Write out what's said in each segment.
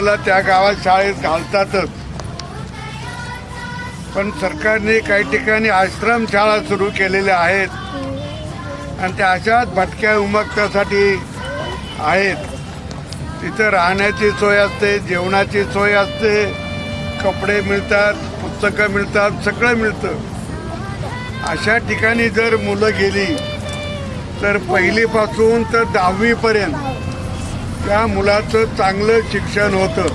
मुलाला त्या गावात शाळेत घालतातच पण सरकारने काही ठिकाणी आश्रम शाळा सुरू केलेल्या आहेत. आणि त्या अशाच भटक्या उमगत्यासाठी आहेत. तिथं राहण्याची सोय असते जेवणाची सोय असते कपडे मिळतात पुस्तकं मिळतात सगळं मिळतं. अशा ठिकाणी जर मुलं गेली तर पहिलीपासून तर दहावीपर्यंत त्या मुलाचं चांगलं शिक्षण होतं.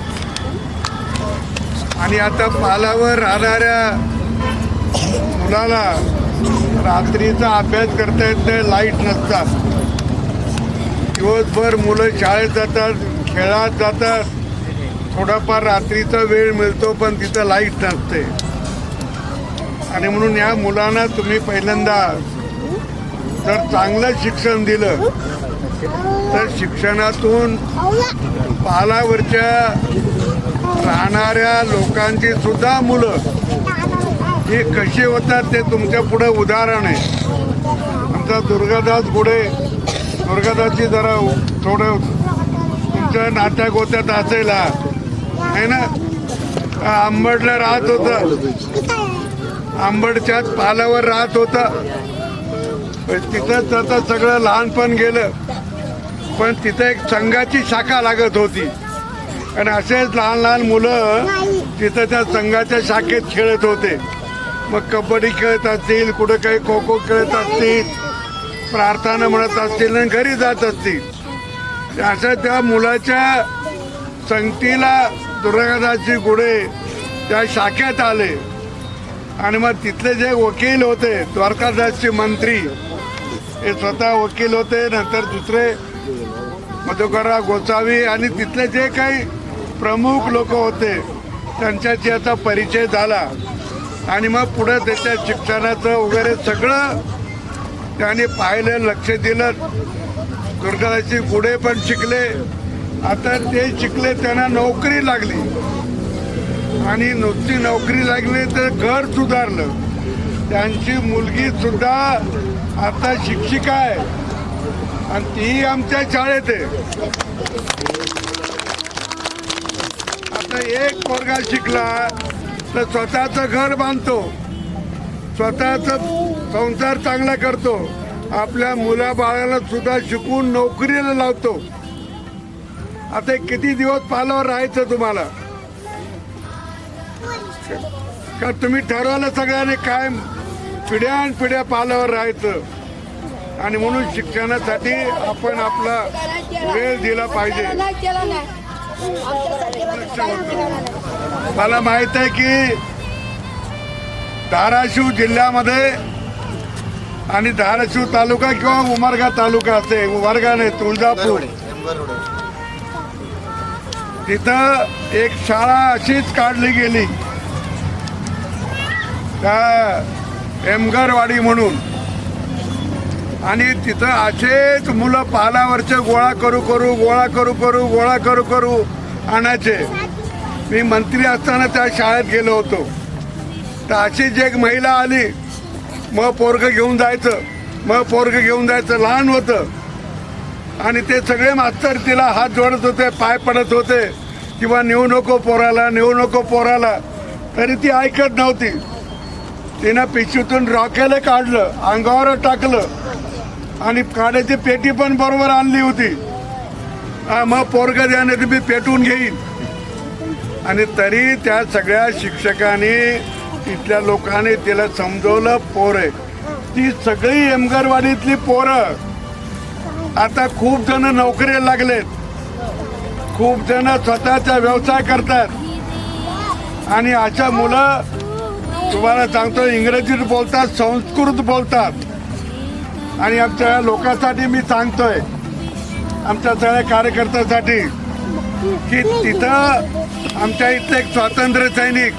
आणि आता पालावर राहणाऱ्या मुलाला रात्रीचा अभ्यास करता येत नाही लाइट नसतात. दिवसभर मुलं शाळेत जातात खेळात जातात. थोडाफार रात्रीचा वेळ मिळतो पण तिथं लाइट नसते. आणि म्हणून या मुलांना तुम्ही पहिल्यांदा जर चांगलं शिक्षण दिलं तर शिक्षणातून पालावरच्या राहणाऱ्या लोकांची सुद्धा मुलं ही कशी होतात ते तुमच्यापुढे उदाहरण आहे. आमचा दुर्गादास गुडे दुर्गादासची जरा थोडं तुमच्या नात्या गोत्यात असेल हा. आहे ना? आंबडला राहत होतं. आंबडच्याच पालावर राहत होता. पण तिथं त्याचं सगळं लहानपण गेलं. पण तिथे एक संघाची शाखा लागत होती. आणि असेच लहान लहान मुलं तिथं त्या संघाच्या शाखेत खेळत होते. मग कबड्डी खेळत असतील कुठं काही खो खो खेळत असतील प्रार्थना म्हणत असतील आणि घरी जात असतील. अशा त्या मुलाच्या संगतीला दुर्गादासजी गुडे त्या शाखेत आले. आणि मग तिथले जे वकील होते द्वारकादासचे मंत्री हे स्वतः वकील होते नंतर दुसरे मधुकरराव गोसावी आणि तिथले जे काही प्रमुख लोक होते त्यांच्याशी आता परिचय झाला. आणि मग पुढं त्याच्या शिक्षणाचं वगैरे सगळं त्याने पाहिलं लक्ष दिलं. दुर्गादासजी पुढे पण शिकले. आता ते शिकले त्यांना नोकरी लागली. आणि नुसती नोकरी लागली तर घर सुधारलं. त्यांची मुलगी सुद्धा आता शिक्षिका आहे. आणि ती आमच्या शाळेत आहे. आता एक पोरगा शिकला तर स्वतःचं घर बांधतो. स्वतःच संसार चांगला करतो. आपल्या मुला बाळाला सुद्धा शिकून नोकरीला लावतो. आता हे किती दिवस पालावर राहायचं तुम्हाला? का तुम्ही ठरवलं सगळ्यांनी काय पिढ्यान पिढ्या पालावर राहायचं? आणि म्हणून शिक्षणासाठी आपण आपला वेळ दिला पाहिजे. मला माहीत आहे की धाराशिव जिल्ह्यामध्ये आणि धाराशिव तालुका किंवा उमरगा तालुका असे उमरगाने तुळजापूर. तिथं एक शाळा अशीच काढली गेली. त्या एमगरवाडी म्हणून. आणि तिथं असेच मुलं पालावरचे गोळा करू करू गोळा करू करू गोळा करू करू आणायचे. मी मंत्री असताना त्या शाळेत गेलो होतो. तर अशीच एक महिला आली मग पोरगं घेऊन जायचं मग पोरग घेऊन जायचं लहान होतं. आणि ते सगळे मास्तर तिला हात जोडत होते पाय पडत होते किंवा नेऊ नको पोराला नेऊ नको पोराला. तरी ती ऐकत नव्हती. तिनं पिशवीतून रॉकेल काढलं अंगावर टाकलं. आणि काड्याची पेटी पण बरोबर आणली होती. मग पोरग द्या नाही मी पेटून घेईन. आणि तरी त्या सगळ्या शिक्षकांनी इथल्या लोकांनी तिला समजवलं पोर आहे. ती सगळी एमगरवाडीतली पोरं. आता खूप जण नोकरीला लागलेत. खूप जण स्वतःचा व्यवसाय करतात. आणि अशा मुलं तुम्हाला सांगतो इंग्रजीत बोलतात संस्कृत बोलतात. आणि आमच्या लोकांसाठी मी सांगतोय आमच्या सगळ्या कार्यकर्त्यांसाठी की तिथं आमच्या इथले एक स्वातंत्र्य सैनिक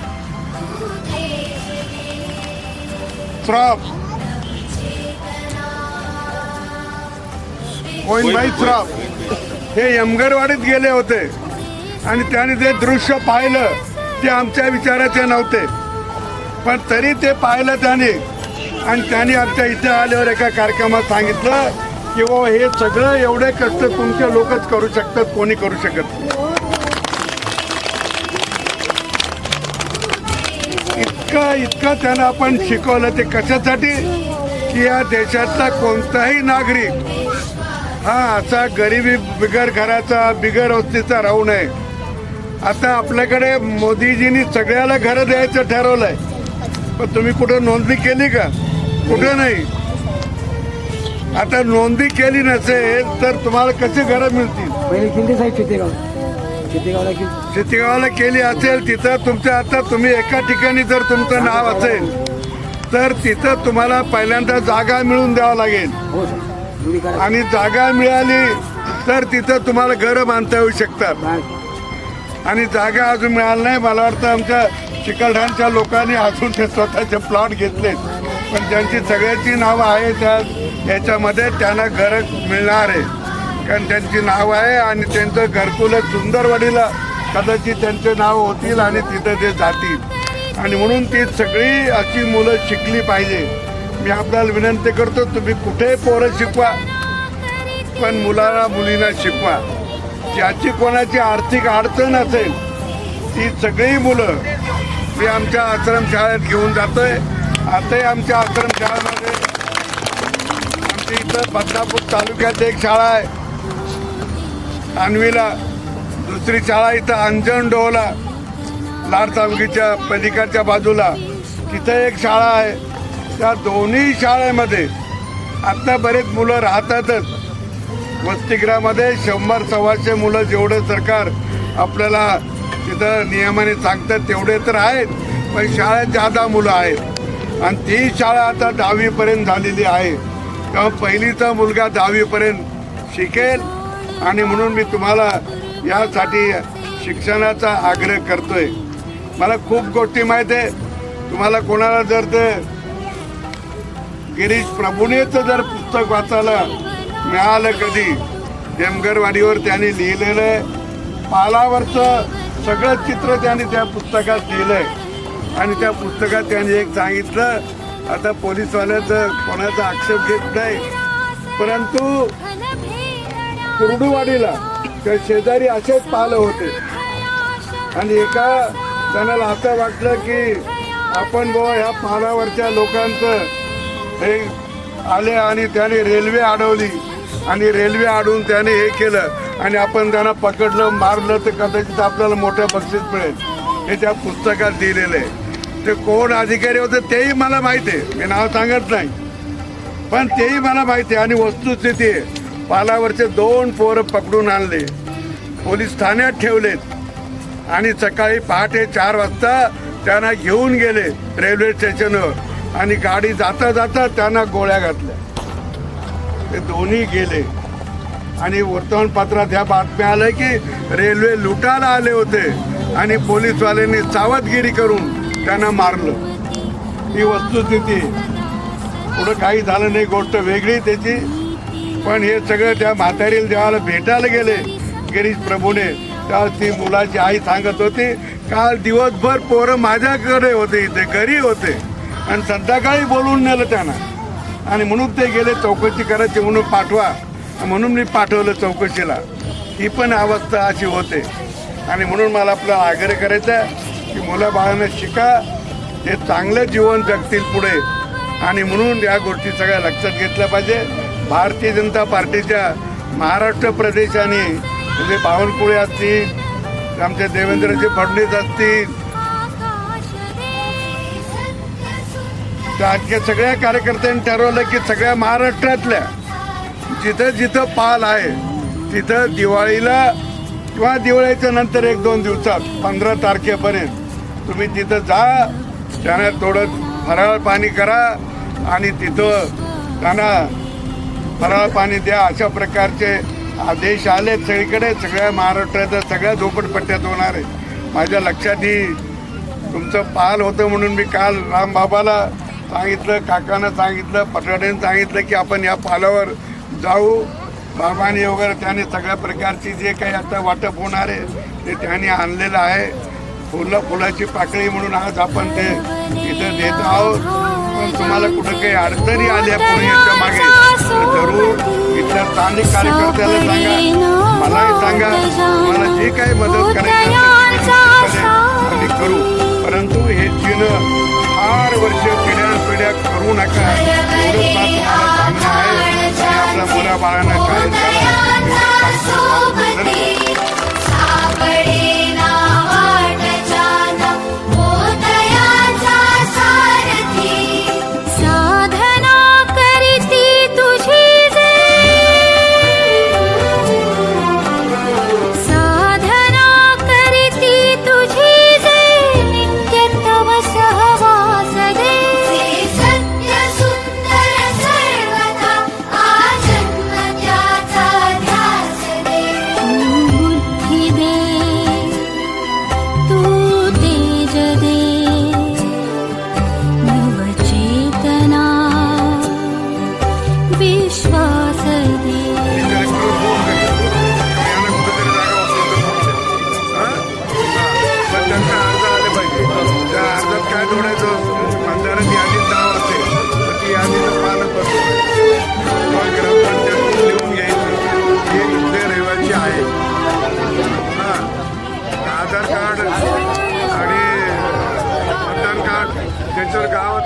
श्रॉफ मोहिनभाई श्रॉफ हे यमगरवाडीत गेले होते. आणि त्याने जे दृश्य पाहिलं ते आमच्या विचाराचे नव्हते. पण तरी ते पाहिलं त्याने. आणि त्यांनी आमच्या इथे आल्यावर एका कार्यक्रमात सांगितलं की बाबा हे सगळं एवढे कष्ट तुमचे लोकच करू शकतात कोणी करू शकत इतकं इतकं त्यानं आपण शिकवलं ते कशासाठी? की या देशातला कोणताही नागरिक हा असा गरिबी बिगर घराचा बिगर वस्तीचा राहू नये. आता आपल्याकडे मोदीजींनी सगळ्याला घरं द्यायचं ठरवलं आहे पण तुम्ही कुठं नोंदणी केली का? कुठं नाही. आता नोंदणी केली नसेल तर तुम्हाला कसे घरं मिळतील? पहिले साहेब किल्ले शेतीगावाला केली असेल तिथं तुमच्या आता तुम्ही एका ठिकाणी जर तुमचं नाव असेल तर तिथं तुम्हाला पहिल्यांदा जागा मिळून द्यावं लागेल. हो सर. जुडी करा आणि जागा मिळाली तर तिथं तुम्हाला घरं बांधता येऊ शकतात. आणि जागा अजून मिळाली नाही मला वाटतं आमच्या चिकलठाणच्या लोकांनी अजून ते स्वतःचे प्लॉट घेतले पण ज्यांची सगळ्याची नावं आहे त्या याच्यामध्ये त्यांना घर मिळणार आहे. कारण त्यांची नाव आहे आणि त्यांचं घरकुल सुंदरवाडीला कदाचित त्यांचे नाव होतील आणि तिथं ते जातील. आणि म्हणून ती सगळी अशी मुलं शिकली पाहिजे. मी आपल्याला विनंती करतो तुम्ही कुठेही पोरं शिकवा पण मुलाला मुलींना शिकवा. ज्याची कोणाची आर्थिक अडचण असेल ती सगळी मुलं मी आमच्या आश्रमशाळेत घेऊन जातोय. आताही आमच्या आश्रमशाळेमध्ये आमच्या इथं बदनापूर तालुक्यात एक शाळा आहे. आणवीला दुसरी शाळा इथं अंजण डोहला लाड तालुक्याच्या पलीकडच्या बाजूला. तिथं एक शाळा आहे. त्या दोन्ही शाळेमध्ये आत्ता बरेच मुलं राहतातच. वसतिगृहामध्ये शंभर सव्वाशे मुलं जेवढं सरकार आपल्याला तिथं नियमाने सांगतात तेवढे तर आहेत. पण शाळेत जादा मुलं आहेत. आणि ती शाळा आता दहावीपर्यंत झालेली आहे. तेव्हा पहिलीचा मुलगा दहावीपर्यंत शिकेल आणि म्हणून मी तुम्हाला यासाठी शिक्षणाचा आग्रह करतोय. मला खूप गोष्टी माहीत आहे. तुम्हाला कोणाला जर ते गिरीश प्रभुनेचं जर पुस्तक वाचायला मिळालं कधी जमगरवाडीवर त्यांनी लिहिलेलं आहे. पालावरचं सगळं चित्र त्यांनी त्या पुस्तकात लिहिलंय. आणि त्या पुस्तकात त्यांनी एक सांगितलं आता पोलीसवाल्याचं कोणाचा आक्षेप घेत नाही. परंतु कुर्डुवाडीला त्या शेजारी असेच पाहिलं होते. आणि एका जणाला असं वाटलं की आपण बुवा ह्या पानावरच्या लोकांचं हे आले आणि त्याने रेल्वे अडवली. आणि रेल्वे अडवून त्याने हे केलं. आणि आपण त्यांना पकडलं मारलं तर कदाचित आपल्याला मोठं बक्षीस मिळेल. हे त्या पुस्तकात दिलेलं आहे. ते कोण अधिकारी होते तेही मला माहिती आहे. मी नाव सांगत नाही. पण तेही मला माहिती आहे आणि वस्तुस्थिती आहे. पालावरचे दोन पोरं पकडून आणले. पोलीस ठाण्यात ठेवलेत. आणि सकाळी पहाटे चार वाजता त्यांना घेऊन गेले रेल्वे स्टेशनवर. आणि गाडी जाता जाता त्यांना गोळ्या घातल्या. ते दोन्ही गेले. आणि वर्तमानपत्रात ह्या बातम्या आल्या की रेल्वे लुटायला आले होते. आणि पोलीसवाल्यांनी सावधगिरी करून त्यानं मारलं. ही वस्तुस्थिती पुढं काही झालं नाही गोष्ट वेगळी त्याची. पण हे सगळं त्या म्हातारीला जेव्हा भेटायला गेले गिरीश प्रभूने. तेव्हा ती मुलाची आई सांगत होती काल दिवसभर पोरं माझ्याकडे होते इथे घरी होते. आणि संध्याकाळी बोलून नेलं त्यांना. आणि म्हणून ते गेले चौकशी करायची म्हणून पाठवा. म्हणून मी पाठवलं चौकशीला. ही पण अवस्था अशी होते. आणि म्हणून मला आपला आग्रह करायचा आहे की मुलं बाळांना शिका ते चांगलं जीवन जगतील पुढे. आणि म्हणून या गोष्टी सगळ्या लक्षात घेतल्या पाहिजे. भारतीय जनता पार्टीच्या महाराष्ट्र प्रदेशाने म्हणजे बावनकुळे असतील आमचे देवेंद्रजी फडणवीस असतील त्या सगळ्या कार्यकर्त्यांनी ठरवलं की सगळ्या महाराष्ट्रातल्या जिथं जिथं पाल आहे तिथं दिवाळीला किंवा दिवाळीच्या नंतर एक दोन दिवसात पंधरा तारखेपर्यंत तुम्ही तिथं जा त्यांना थोडं फराळ पाणी करा आणि तिथं त्यांना फराळ पाणी द्या. अशा प्रकारचे आदेश आले सगळीकडे. सगळ्या महाराष्ट्राच्या सगळ्या झोपडपट्ट्यात होणार आहे. माझ्या लक्षात येईल तुमचं पाल होतं म्हणून मी काल रामबाबाला सांगितलं काकानं सांगितलं पटवाड्यानं सांगितलं की आपण या पालावर जाऊ. बाबांनी वगैरे त्याने सगळ्या प्रकारची जे काही आता वाटप होणार आहे ते त्याने आणलेलं आहे. फुलं फुलाची पाकळी म्हणून आज आपण ते इथं देत आहोत. पण तुम्हाला कुठं काही अडचणी आल्या पुढे याच्या मागे जरूर इथल्या स्थानिक कार्यकर्त्याला सांगा. मलाही सांगा. मला जी काही मदत करायची करू. परंतु हे चिन्ह फार वर्ष पिढ्यानपिढ्या करू नका. एवढंच तुम्हाला आहे. आपल्या काय झालं?